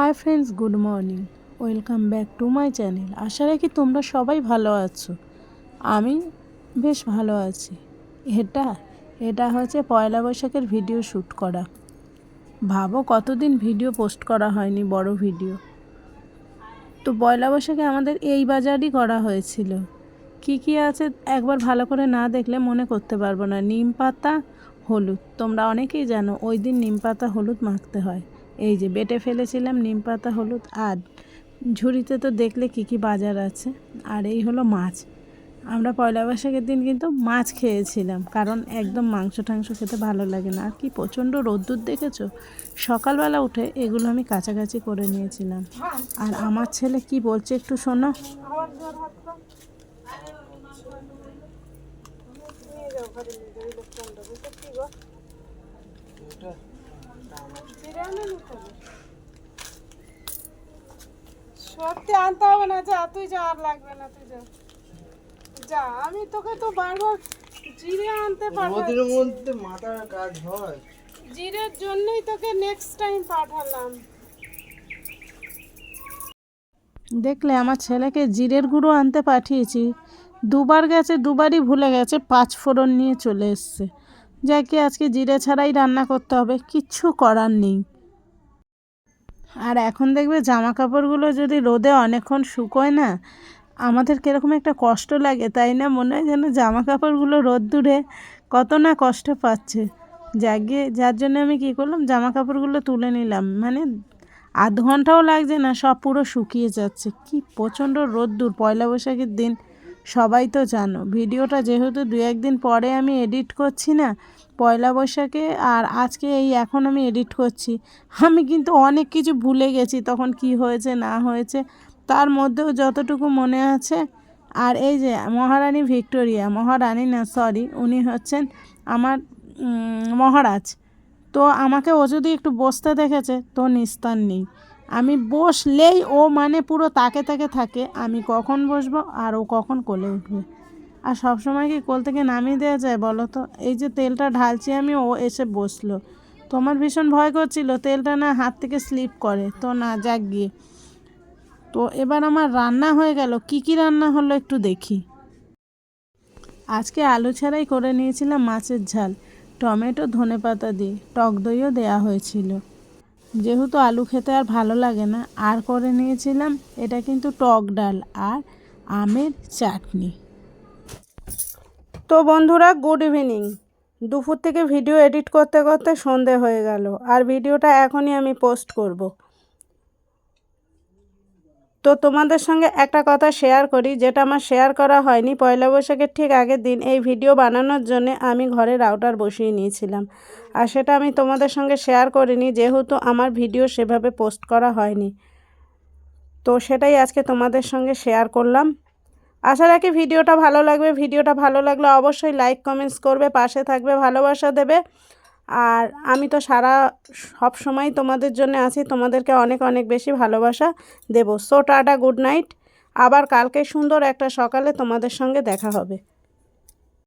Hi friends good morning welcome back to my channel আশা রাখি তোমরা সবাই ভালো আছো। আমি বেশ ভালো আছি। এটা এটা হচ্ছে পয়লা বৈশাখের ভিডিও শ্যুট করা। ভাবো কতদিন ভিডিও পোস্ট করা হয়নি বড় ভিডিও তো পয়লা বৈশাখে আমাদের এই বাজারই করা হয়েছিল। কি কি আছে একবার ভালো করে না দেখলে মনে করতে পারব না। নিম পাতা, হলুদ। তোমরা অনেকেই জানো, ওই দিন নিম পাতা, হলুদ মাখতে হয়। এই যে বেটে ফেলেছিলাম নিম পাতা, হলুদ আর ঝুড়িতে তো দেখলে কি কি বাজার আছে। আর এই হলো মাছ। আমরা পয়লা বৈশাখের দিন কিন্তু মাছ খেয়েছিলাম, কারণ একদম মাংস টাংস খেতে ভালো লাগে না। আর কি প্রচণ্ড রোদ্দুর দেখেছ? সকালবেলা উঠে এগুলো আমি কাছাকাছি করে নিয়েছিলাম। আর আমার ছেলে কি বলছে একটু শোনো। সত্যি আনতে হবে না যা তুই যা আর লাগবে না তুই যা। যা আমি তোকে তো বারবার জিরে আনতে পারব। রোদের মধ্যে মাথার কাজ হয়। জিরের জন্যই তোকে নেক্সট টাইম পাঠালাম। দেখলে আমার ছেলেকে জিরের গুঁড়ো আনতে পাঠিয়েছি। দুবার গেছে দুবারই ভুলে গেছে পাঁচ ফোড়ন নিয়ে চলে এসছে। যাকে আজকে জিরে ছাড়াই রান্না করতে হবে, কিচ্ছু করার নেই। আর এখন দেখবে জামা কাপড়গুলো যদি রোদে অনেকক্ষণ শুকোয় না, আমাদের কীরকম একটা কষ্ট লাগে, তাই না? মনে হয় যেন জামা কাপড়গুলো রোদ্দুরে কত না কষ্ট পাচ্ছে। জাগিয়ে যার জন্য আমি কী করলাম জামা কাপড়গুলো তুলে নিলাম। মানে আধ ঘন্টাও লাগছে না, সব পুরো শুকিয়ে যাচ্ছে। কি প্রচণ্ড রোদ্দুর, পয়লা বৈশাখের দিন। সবাই তো জানো। ভিডিওটা যেহেতু দু একদিন পরে আমি এডিট করছি না, পয়লা বৈশাখে, আর আজকে এই এখন আমি এডিট করছি। আমি কিন্তু অনেক কিছু ভুলে গেছি, তখন কি হয়েছে, না হয়েছে, তার মধ্যেও যতটুকু মনে আছে। আর এই যে মহারানী ভিক্টোরিয়া, মহারানী না, সরি, উনি হচ্ছেন আমার মহারাজ। তো আমাকে ও যদি একটু বসতে দেখেছে, তো নিস্তার নেই। আমি বসলেই ও মানে পুরো তাকে তাকে থাকে, আমি কখন বসবো আর ও কখন কোলে উঠবে? আর সব সময় কি কোল থেকে নামিয়ে দেওয়া যায় বলো তো? এই যে তেলটা ঢালছি আমি, ও এসে বসল। তোমার ভীষণ ভয় করছিল, তেলটা না হাত থেকে স্লিপ করে। তো না, যাক গিয়ে। তো এবার আমার রান্না হয়ে গেল, কি কি রান্না হলো একটু দেখি। আজকে আলু ছাড়াই করে নিয়েছিলাম মাছের ঝাল, টমেটো, ধনেপাতা দিয়ে, টক দইও দেওয়া হয়েছিল। যেহেতু আলু খেতে আর ভালো লাগে না, আর করে নিয়েছিলাম, এটা কিন্তু টক ডাল আর আমের চাটনি। তো বন্ধুরা গুড ইভিনিং দুপুর থেকে ভিডিও এডিট করতে করতে সন্ধে হয়ে গেল, আর ভিডিওটা এখনই আমি পোস্ট করব। তো তোমাদের সঙ্গে একটা কথা শেয়ার করি, যেটা আমার শেয়ার করা হয়নি। পয়লা বৈশাখের ঠিক আগের দিন এই ভিডিও বানানোর জন্য আমি ঘরে রাউটার বসিয়ে নিয়েছিলাম। আর সেটা আমি তোমাদের সঙ্গে শেয়ার করিনি, যেহেতু আমার ভিডিও সেভাবে পোস্ট করা হয়নি। তো সেটাই আজকে তোমাদের সঙ্গে শেয়ার করলাম। আশা রাখি ভিডিওটা ভালো লাগবে। ভিডিওটা ভালো লাগলে অবশ্যই লাইক কমেন্টস করবে, পাশে থাকবে, ভালোবাসা দেবে। আর আমি তো সারা সব সময় তোমাদের জন্য আছি, তোমাদেরকে অনেক অনেক বেশি ভালোবাসা দেব। সো টাটা গুড নাইট আবার কালকে সুন্দর একটা সকালে তোমাদের সঙ্গে দেখা হবে।